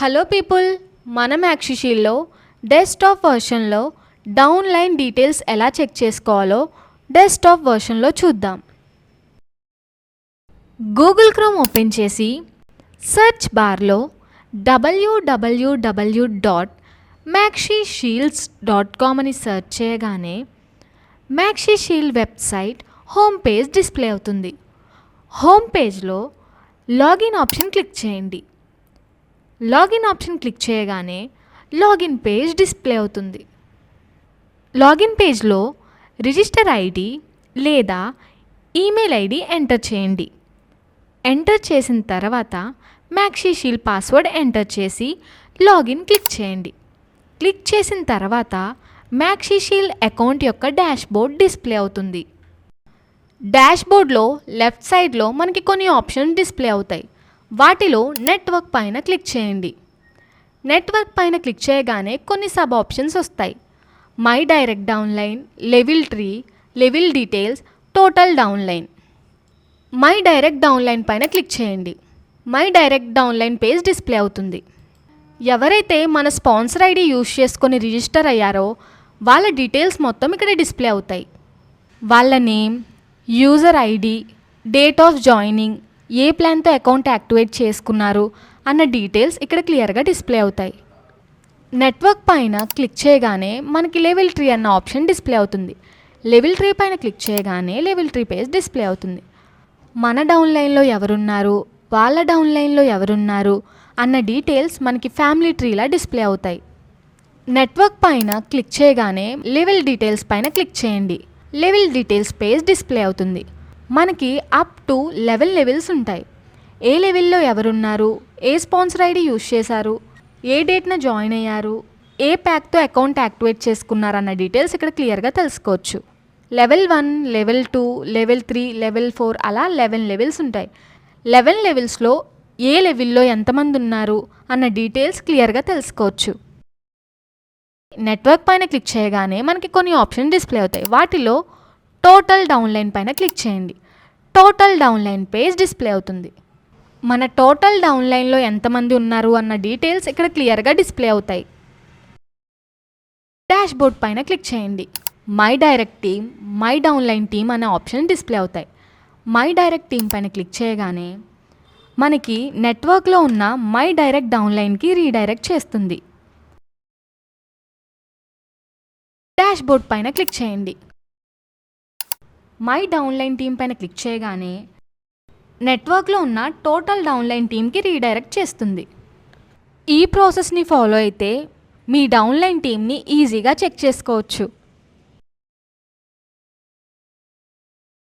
Hello people మనం యాక్సిషీల్లో desktop వర్షన్లో డౌన్లైన్ డీటెయిల్స్ ఎలా చెక్ చేసుకోవాలో డెస్క్టాప్ వర్షన్లో చూద్దాం. గూగుల్ క్రోమ్ ఓపెన్ చేసి సెర్చ్ బార్లో W W W dot Maxi Shields dot com అని సెర్చ్ చేయగానే Maxi Shield website home page display అవుతుంది. హోమ్ పేజ్లో లాగిన్ ఆప్షన్ క్లిక్ చేయండి. లాగిన్ ఆప్షన్ క్లిక్ చేయగానే లాగిన్ పేజ్ డిస్ప్లే అవుతుంది. లాగిన్ పేజ్లో రిజిస్టర్ ఐడి లేదా ఈమెయిల్ ఐడి ఎంటర్ చేయండి. ఎంటర్ చేసిన తర్వాత మ్యాక్సీషీల్ పాస్వర్డ్ ఎంటర్ చేసి లాగిన్ క్లిక్ చేయండి. క్లిక్ చేసిన తర్వాత మ్యాక్సీషీల్ అకౌంట్ యొక్క డాష్బోర్డ్ డిస్ప్లే అవుతుంది. డాష్బోర్డ్లో లెఫ్ట్ సైడ్లో మనకి కొన్ని ఆప్షన్స్ డిస్ప్లే అవుతాయి. వాటిలో నెట్వర్క్ పైన క్లిక్ చేయండి. నెట్వర్క్ పైన క్లిక్ చేయగానే కొన్ని సబ్ ఆప్షన్స్ వస్తాయి. My direct downline level tree level details total downline my direct downline పైన క్లిక్ చేయండి. My direct downline page display అవుతుంది. ఎవరైతే మన స్పాన్సర్ ఐడి యూజ్ చేసుకొని రిజిస్టర్ అయ్యారో వాళ్ళ డీటెయిల్స్ మొత్తం ఇక్కడ డిస్ప్లే అవుతాయి. వాళ్ళ name user ID date of joining ఏ ప్లాన్తో అకౌంట్ యాక్టివేట్ చేసుకున్నారు అన్న డీటెయిల్స్ ఇక్కడ క్లియర్గా డిస్ప్లే అవుతాయి. నెట్వర్క్ పైన క్లిక్ చేయగానే మనకి లెవెల్ ట్రీ అన్న ఆప్షన్ డిస్ప్లే అవుతుంది. లెవెల్ ట్రీ పైన క్లిక్ చేయగానే లెవెల్ ట్రీ పేజ్ డిస్ప్లే అవుతుంది. మన డౌన్లైన్లో ఎవరున్నారు? వాళ్ళ డౌన్లైన్లో ఎవరున్నారు? అన్న డీటెయిల్స్ మనకి ఫ్యామిలీ ట్రీలా డిస్ప్లే అవుతాయి. నెట్వర్క్ పైన క్లిక్ చేయగానే లెవెల్ డీటెయిల్స్ పైన క్లిక్ చేయండి. లెవెల్ డీటెయిల్స్ పేజ్ డిస్ప్లే అవుతుంది. మనకి అప్ టు లెవెల్ లెవెల్స్ ఉంటాయి. ఏ లెవెల్లో ఎవరున్నారు? ఏ స్పాన్సర్ ఐడి యూజ్ చేశారు? ఏ డేట్న జాయిన్ అయ్యారు? ఏ ప్యాక్తో అకౌంట్ యాక్టివేట్ చేసుకున్నారు అన్న డీటెయిల్స్ ఇక్కడ క్లియర్గా తెలుసుకోవచ్చు. Level one level two level three level four అలా లెవెన్ లెవెల్స్ ఉంటాయి. లెవెన్ లెవెల్స్లో ఏ లెవెల్లో ఎంతమంది ఉన్నారు అన్న డీటెయిల్స్ క్లియర్గా తెలుసుకోవచ్చు. నెట్వర్క్ పైన క్లిక్ చేయగానే మనకి కొన్ని ఆప్షన్ డిస్ప్లే అవుతాయి. వాటిలో టోటల్ డౌన్లైన్ పైన క్లిక్ చేయండి. టోటల్ డౌన్లైన్ పేజ్ డిస్ప్లే అవుతుంది. మన టోటల్ డౌన్లైన్లో ఎంతమంది ఉన్నారు అన్న డీటెయిల్స్ ఇక్కడ క్లియర్గా డిస్ప్లే అవుతాయి. డాష్బోర్డ్ పైన క్లిక్ చేయండి. My direct team my downline team అనే ఆప్షన్ డిస్ప్లే అవుతాయి. మై డైరెక్ట్ టీమ్ పైన క్లిక్ చేయగానే మనకి నెట్వర్క్లో ఉన్న మై డైరెక్ట్ డౌన్లైన్కి రీడైరెక్ట్ చేస్తుంది. డాష్బోర్డ్ పైన క్లిక్ చేయండి. మై డౌన్లైన్ టీమ్ పైన క్లిక్ చేయగానే నెట్వర్క్లో ఉన్న టోటల్ డౌన్లైన్ టీమ్కి రీడైరెక్ట్ చేస్తుంది. ఈ ప్రాసెస్ని ఫాలో అయితే మీ డౌన్లైన్ టీమ్ని ఈజీగా చెక్ చేసుకోవచ్చు.